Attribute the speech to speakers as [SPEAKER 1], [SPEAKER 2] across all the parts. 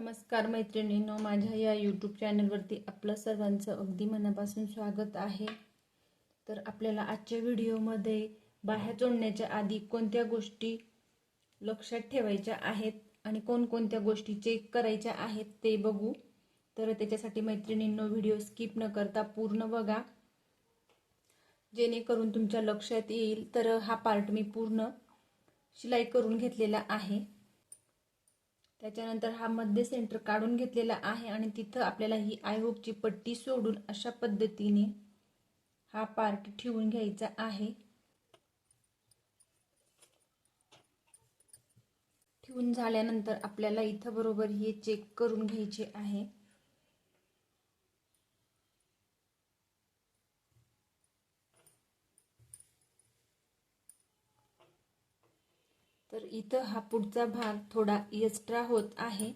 [SPEAKER 1] नमस्कार मैत्रिणींनो माझ्या या यूट्यूब चॅनलवरती आपलं सर्वांचं अगदी मनापासून स्वागत आहे. तर आपल्याला आजच्या व्हिडिओमध्ये बाह्या जोडण्याच्या आधी कोणत्या गोष्टी लक्षात ठेवायच्या आहेत आणि कोणकोणत्या गोष्टी चेक करायच्या आहेत ते बघू. तर त्याच्यासाठी मैत्रिणींनो व्हिडिओ स्किप न करता पूर्ण बघा. जेणेकरून तुमच्या लक्षात येईल. तर हा पार्ट मी पूर्ण शिलाई करून घेतलेला आहे. त्याच्यानंतर हा मध्य सेंटर काढून घेतलेला आहे आणि तिथं आपल्याला ही आयहोपची पट्टी सोडून अशा पद्धतीने हा पार्ट ठेवून घ्यायचा आहे. ठेवून झाल्यानंतर आपल्याला इथं बरोबर हे चेक करून घ्यायचे आहे तर इथं हा पुढचा भाग थोडा एक्स्ट्रा होत आहे.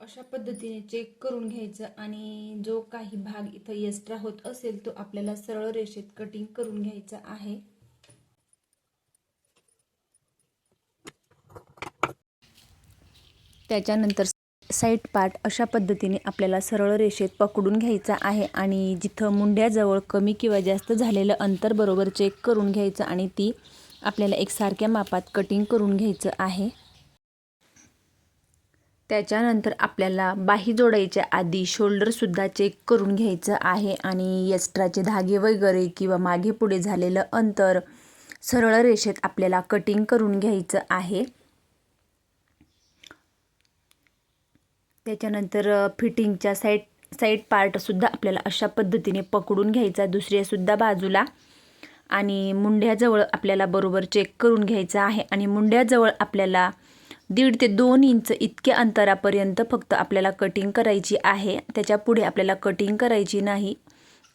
[SPEAKER 1] अशा पद्धतीने चेक करून घ्यायचं आणि जो काही भाग इथं एक्स्ट्रा होत असेल तो आपल्याला सरळ रेषेत कटिंग करून घ्यायचा आहे. त्याच्यानंतर साईड पार्ट अशा पद्धतीने आपल्याला सरळ रेषेत पकडून घ्यायचा आहे आणि जिथं मुंड्याजवळ कमी किंवा जास्त झालेलं अंतर बरोबर चेक करून घ्यायचं आणि ती आपल्याला एकसारख्या मापात कटिंग करून घ्यायचं आहे. त्याच्यानंतर आपल्याला बाही जोडायच्या आधी शोल्डरसुद्धा चेक करून घ्यायचं आहे आणि एक्स्ट्राचे धागे वगैरे किंवा मागे पुढे झालेलं अंतर सरळ रेषेत आपल्याला कटिंग करून घ्यायचं आहे. त्याच्यानंतर फिटिंगच्या साईड साईड पार्टसुद्धा आपल्याला अशा पद्धतीने पकडून घ्यायचा. दुसऱ्यासुद्धा बाजूला आणि मुंड्याजवळ आपल्याला बरोबर चेक करून घ्यायचं आहे. आणि मुंड्याजवळ आपल्याला दीड ते दोन इंच इतक्या अंतरापर्यंत फक्त आपल्याला कटिंग करायची आहे. त्याच्या पुढे आपल्याला कटिंग करायची नाही.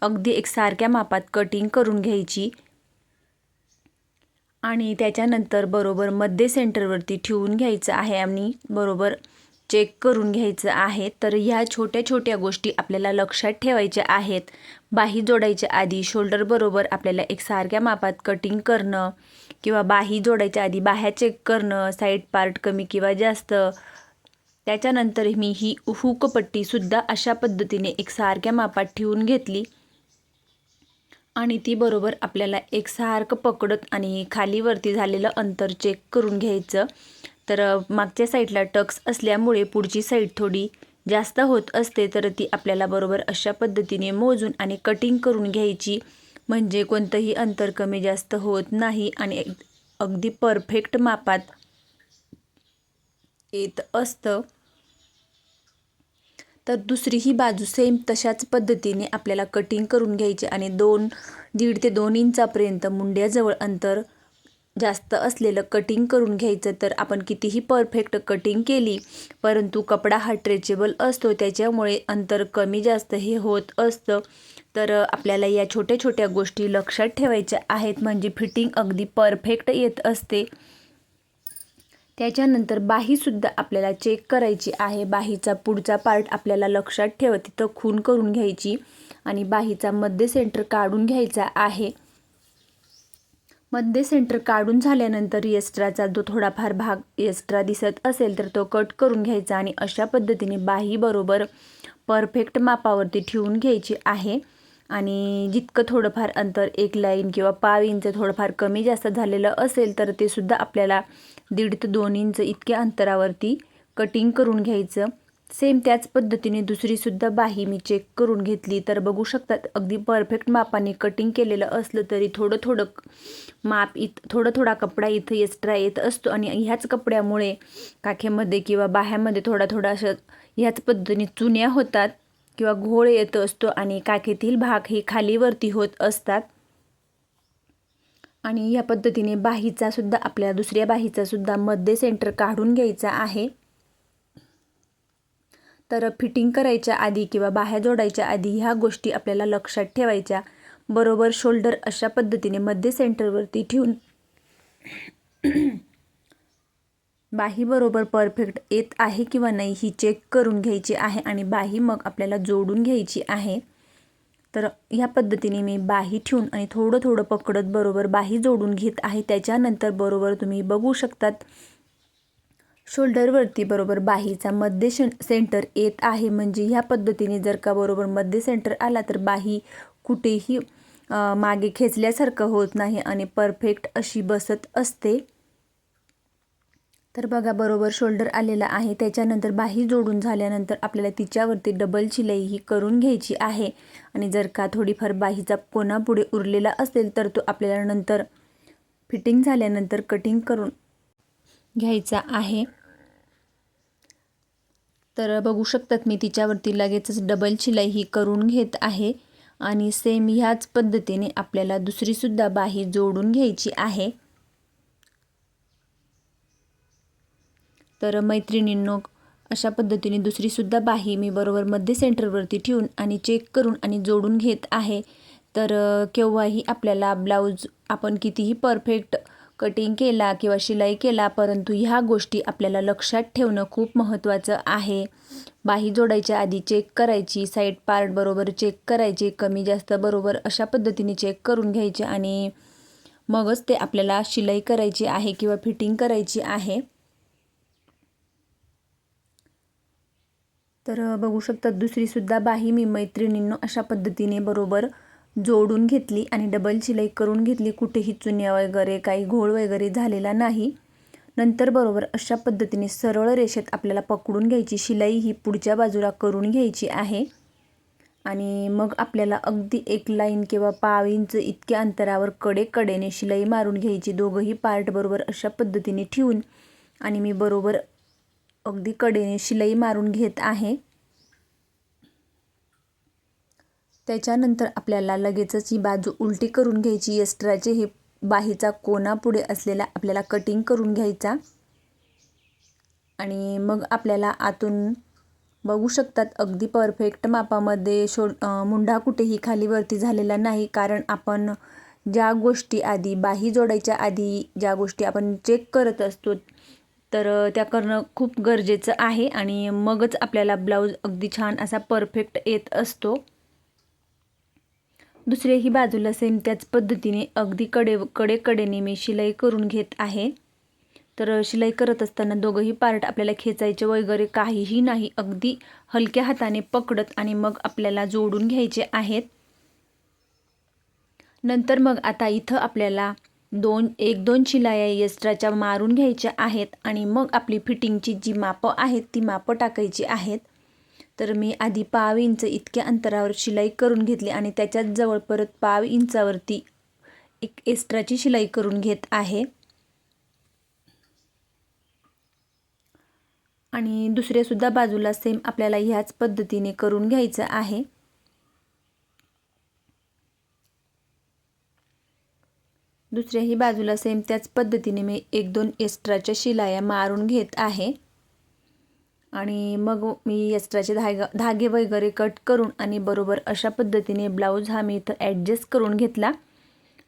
[SPEAKER 1] अगदी एकसारख्या मापात कटिंग करून घ्यायची. आणि त्याच्यानंतर बरोबर मध्य सेंटरवरती ठेवून घ्यायचं आहे आणि बरोबर चेक करून घ्यायचं आहे तर ह्या छोट्या छोट्या गोष्टी आपल्याला लक्षात ठेवायच्या आहेत. बाही जोडायच्या आधी शोल्डर बरोबर आपल्याला एकसारख्या मापात कटिंग करणं किंवा बाही जोडायच्या आधी बाह्या चेक करणं साईड पार्ट कमी किंवा जास्त. त्याच्यानंतर मी ही हुकपट्टीसुद्धा अशा पद्धतीने एकसारख्या मापात ठेवून घेतली. आणि ती बरोबर आपल्याला एकसारखं पकडत आणि खालीवरती झालेलं अंतर चेक करून घ्यायचं. तर मागच्या साईडला टक्स असल्यामुळे पुढची साईड थोडी जास्त होत असते तर ती आपल्याला बरोबर अशा पद्धतीने मोजून आणि कटिंग करून घ्यायची. म्हणजे कोणतंही अंतर कमी जास्त होत नाही आणि अगदी परफेक्ट मापात येत असतं. तर दुसरी ही बाजू सेम तशाच पद्धतीने आपल्याला कटिंग करून घ्यायची आणि दोन दीड ते दोन इंचापर्यंत मुंड्याजवळ अंतर जास्त असलेलं कटिंग करून घ्यायचं तर आपण कितीही परफेक्ट कटिंग केली परंतु कपडा हा ट्रेचेबल असतो त्याच्यामुळे अंतर कमी जास्त हे होत असतं. तर आपल्याला या छोट्या छोट्या गोष्टी लक्षात ठेवायच्या आहेत म्हणजे फिटिंग अगदी परफेक्ट येत असते. त्याच्यानंतर बाहीसुद्धा आपल्याला चेक करायची आहे बाहीचा पुढचा पार्ट आपल्याला लक्षात ठेव तिथं खून करून घ्यायची आणि बाहीचा मध्य सेंटर काढून घ्यायचा आहे. मध्ये सेंटर काढून झाल्यानंतर एक्स्ट्राचा जो थोडाफार भाग एक्स्ट्रा दिसत असेल तर तो कट करून घ्यायचा आणि अशा पद्धतीने बाही बरोबर परफेक्ट मापावरती ठेवून घ्यायची आहे. आणि जितकं थोडंफार अंतर एक लाईन किंवा पाव इंच थोडंफार कमी जास्त झालेलं असेल तर ते सुद्धा आपल्याला दीड ते दोन इंच इतक्या अंतरावरती कटिंग करून घ्यायचं. सेम त्याच पद्धतीने दुसरीसुद्धा बाही मी चेक करून घेतली. तर बघू शकतात अगदी परफेक्ट मापाने कटिंग केलेलं असलं तरी थोडं थोडं माप इत थोडं थोडा कपडा इथं एक्स्ट्रा येत असतो. आणि ह्याच कपड्यामुळे काखेमध्ये किंवा बाह्यामध्ये थोडा थोडा असं ह्याच पद्धतीने चुन्या होतात किंवा घोळ येत असतो आणि काखेतील भाग हे खालीवरती होत असतात. आणि या पद्धतीने बाहीचा सुद्धा आपल्या दुसऱ्या बाहीचा सुद्धा मध्य सेंटर काढून घ्यायचा आहे. तर फिटिंग करायच्या आधी किंवा बाह्या जोडायच्या आधी ह्या गोष्टी आपल्याला लक्षात ठेवायच्या. बरोबर शोल्डर अशा पद्धतीने मध्य सेंटरवरती ठेवून बाही बरोबर परफेक्ट येत आहे किंवा नाही ही चेक करून घ्यायची आहे आणि बाही मग आपल्याला जोडून घ्यायची आहे. तर ह्या पद्धतीने मी बाही ठेवून आणि थोडं थोडं पकडत बरोबर बाही जोडून घेत आहे. त्याच्यानंतर बरोबर तुम्ही बघू शकतात शोल्डरवरती बरोबर बाहीचा मध्य शन सेंटर येत आहे. म्हणजे ह्या पद्धतीने जर का बरोबर मध्य सेंटर आला तर बाही कुठेही मागे खेचल्यासारखं होत नाही आणि परफेक्ट अशी बसत असते. तर बघा बरोबर शोल्डर आलेला आहे. त्याच्यानंतर बाही जोडून झाल्यानंतर आपल्याला तिच्यावरती डबल शिलाई ही करून घ्यायची आहे. आणि जर का थोडीफार बाहीचा कोणापुढे उरलेला असेल तर तो आपल्याला नंतर फिटिंग झाल्यानंतर कटिंग करून घ्यायचा आहे. तर बघू शकतात मी तिच्यावरती लगेचच डबल शिलाई ही करून घेत आहे. आणि सेम ह्याच पद्धतीने आपल्याला दुसरीसुद्धा बाही जोडून घ्यायची आहे. तर मैत्रिणींनो अशा पद्धतीने दुसरीसुद्धा बाही मी बरोबर मध्य सेंटरवरती ठेवून आणि चेक करून आणि जोडून घेत आहे. तर केव्हाही आपल्याला ब्लाऊज आपण कितीही परफेक्ट कटिंग केला किंवा शिलाई केला परंतु ह्या गोष्टी आपल्याला लक्षात ठेवणं खूप महत्त्वाचं आहे. बाही जोडायच्या आधी चेक करायची साईड पार्ट बरोबर चेक करायचे कमी जास्त बरोबर अशा पद्धतीने चेक करून घ्यायचे आणि मगच ते आपल्याला शिलाई करायची आहे किंवा फिटिंग करायची आहे. तर बघू शकतात दुसरीसुद्धा बाही मी मैत्रिणींनो अशा पद्धतीने बरोबर जोडून घेतली आणि डबल शिलाई करून घेतली. कुठेही चुन्या वगैरे काही घोळ वगैरे झालेला नाही. नंतर बरोबर अशा पद्धतीने सरळ रेषेत आपल्याला पकडून घ्यायची. शिलाई ही पुढच्या बाजूला करून घ्यायची आहे. आणि मग आपल्याला अगदी एक लाईन किंवा पाव इंच इतक्या अंतरावर कडे कडेने शिलाई मारून घ्यायची. दोघंही पार्ट बरोबर अशा पद्धतीने ठेवून आणि मी बरोबर अगदी कडेने शिलाई मारून घेत आहे. त्याच्यानंतर आपल्याला लगेचच ही बाजू उलटी करून घ्यायची. यस्ट्राचे हे बाहीचा कोणापुढे असलेला आपल्याला कटिंग करून घ्यायचा. आणि मग आपल्याला आतून बघू शकतात अगदी परफेक्ट मापामध्ये शो मुंडा मुंढा कुठेही खाली वरती झालेला नाही. कारण आपण ज्या गोष्टी आधी बाही जोडायच्या आधी ज्या गोष्टी आपण चेक करत असतो तर त्या करणं खूप गरजेचं आहे. आणि मगच आपल्याला ब्लाऊज अगदी छान असा परफेक्ट येत असतो. दुसऱ्याही बाजूला सेम त्याच पद्धतीने अगदी कडे कडे कडेने मी शिलाई करून घेत आहे. तर शिलाई करत असताना दोघंही पार्ट आपल्याला खेचायचे वगैरे काहीही नाही. अगदी हलक्या हाताने पकडत आणि मग आपल्याला जोडून घ्यायचे आहेत. नंतर मग आता इथं आपल्याला दोन एक दोन शिलाया एक्स्ट्राच्या मारून घ्यायच्या आहेत आणि मग आपली फिटिंगची जी मापं आहेत ती मापं टाकायची आहेत. तर मी आधी पाव इंच इतक्या अंतरावर शिलाई करून घेतली आणि त्याच्याच जवळ परत पाव इंचावरती एक एक्स्ट्राची शिलाई करून घेत आहे. आणि दुसऱ्यासुद्धा बाजूला सेम आपल्याला ह्याच पद्धतीने करून घ्यायचं आहे. दुसऱ्याही बाजूला सेम त्याच पद्धतीने मी एक दोन एक्स्ट्राच्या शिलाया मारून घेत आहे. आणि मग मी एक्स्ट्राचे धागा धागे वगैरे कट करून आणि बरोबर अशा पद्धतीने ब्लाऊज हा मी इथं ॲडजस्ट करून घेतला.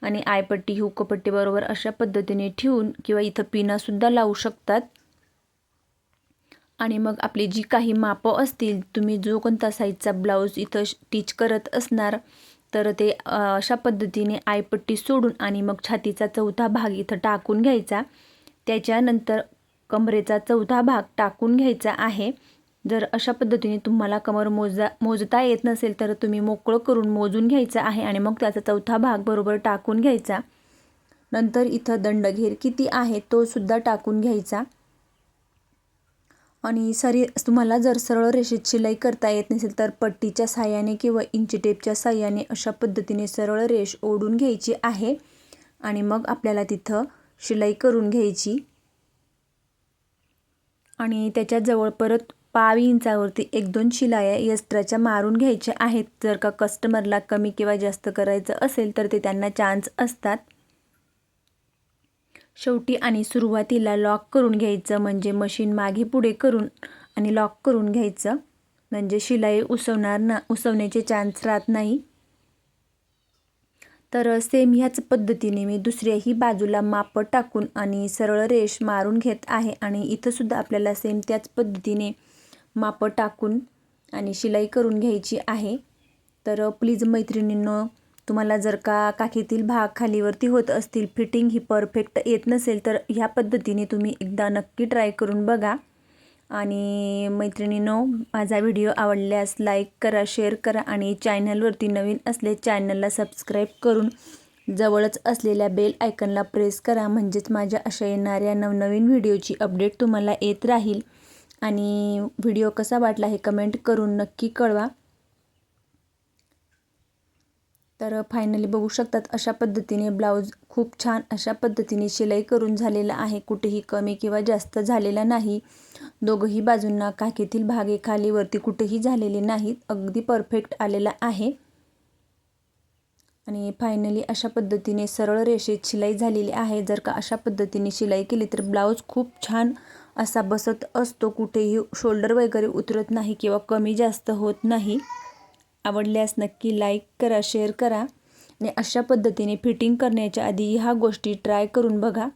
[SPEAKER 1] आणि आयपट्टी हुकपट्टी बरोबर अशा पद्धतीने ठेवून किंवा इथं पिनासुद्धा लावू शकतात. आणि मग आपली जी काही मापं असतील तुम्ही जो कोणता साईजचा ब्लाऊज इथं स्टिच करत असणार तर ते अशा पद्धतीने आयपट्टी सोडून आणि मग छातीचा चौथा भाग इथं टाकून घ्यायचा. त्याच्यानंतर कमरेचा चौथा भाग टाकून घ्यायचा आहे. जर अशा पद्धतीने तुम्हाला कमर मोजा मोजता येत नसेल तर तुम्ही मोकळं करून मोजून घ्यायचं आहे आणि मग त्याचा चौथा भाग बरोबर टाकून घ्यायचा. नंतर इथं दंडघेर किती आहे तो सुद्धा टाकून घ्यायचा. आणि सरी तुम्हाला जर सरळ रेषेत शिलाई करता येत नसेल तर पट्टीच्या साह्याने किंवा इंची टेपच्या साह्याने अशा पद्धतीने सरळ रेष ओढून घ्यायची आहे. आणि मग आपल्याला तिथं शिलाई करून घ्यायची. आणि त्याच्याजवळ परत पावी इंचावरती एक दोन शिलाया यस्त्राच्या मारून घ्यायच्या आहेत. जर का कस्टमरला कमी किंवा जास्त करायचं असेल तर ते त्यांना चान्स असतात. शेवटी आणि सुरुवातीला लॉक करून घ्यायचं म्हणजे मशीन मागे पुढे करून आणि लॉक करून घ्यायचं. म्हणजे शिलाई उसवणार ना उसवण्याचे चान्स राहत नाही. तर सेम ह्याच पद्धतीने मी दुसऱ्याही बाजूला मापं टाकून आणि सरळ रेष मारून घेत आहे आणि इथंसुद्धा आपल्याला सेम त्याच पद्धतीने मापं टाकून आणि शिलाई करून घ्यायची आहे. तर प्लीज मैत्रिणींनो तुम्हाला जर का काखेतील भाग खालीवरती होत असतील फिटिंग ही परफेक्ट येत नसेल तर ह्या पद्धतीने तुम्ही एकदा नक्की ट्राय करून बघा. आणि मैत्रिणीनो माझा व्हिडिओ आवडल्यास लाईक करा शेअर करा आणि चॅनलवरती नवीन असले चॅनलला सबस्क्राईब करून जवळच असलेल्या बेल आयकनला प्रेस करा. म्हणजेच माझ्या अशा येणाऱ्या नवनवीन व्हिडिओची अपडेट तुम्हाला येत राहील. आणि व्हिडिओ कसा वाटला हे कमेंट करून नक्की कळवा. तर फायनली बघू शकतात अशा पद्धतीने ब्लाऊज खूप छान अशा पद्धतीने शिलाई करून झालेला आहे. कुठेही कमी किंवा जास्त झालेला नाही. दोघंही बाजूंना काखेतील भागे खाली वरती कुठेही झालेले नाहीत अगदी परफेक्ट आलेला आहे. आणि फायनली अशा पद्धतीने सरळ रेषेत शिलाई झालेली आहे. जर का अशा पद्धतीने शिलाई केली तर ब्लाऊज खूप छान असा बसत असतो. कुठेही शोल्डर वगैरे उतरत नाही किंवा कमी जास्त होत नाही. आवडल्यास नक्की लाईक करा शेअर करा. आणि अशा पद्धतीने फिटिंग करण्याच्या आधी ह्या गोष्टी ट्राय करून बघा.